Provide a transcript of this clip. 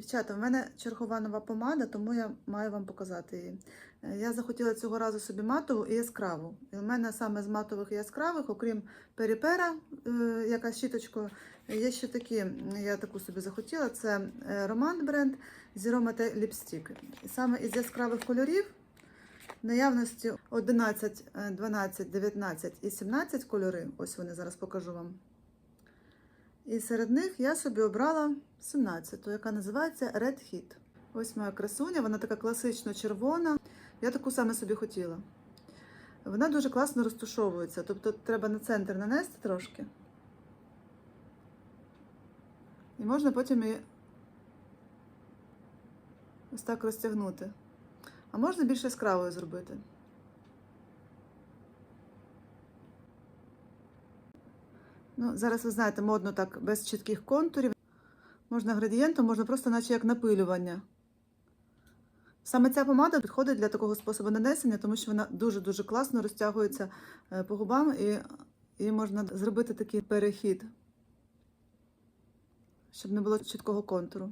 Дівчата, в мене чергова нова помада, тому я маю вам показати її. Е, Я захотіла цього разу собі матову і яскраву. І в мене саме з матових і яскравих, окрім періпера, е, яка з щіточкою, є ще такі, я таку собі захотіла, це е, Роман бренд Zero Lipstick. І саме із яскравих кольорів наявності 11, е, 12, 19 і 17 кольори. Ось вони зараз покажу вам. І серед них я собі обрала 17-ту, яка називається Red Hit. Ось моя красуня, вона така класично червона. Я таку саме собі хотіла. Вона дуже класно розтушовується, тобто треба на центр нанести трошки. І можна потім її ось так розтягнути. А можна більш яскравою зробити. Ну, зараз ви знаєте, модно так без чітких контурів. Можна градієнтом, можна просто наче як напилювання. Саме ця помада підходить для такого способу нанесення, тому що вона дуже-дуже класно розтягується е, по губам і, і можна зробити такий перехід, щоб не було чіткого контуру.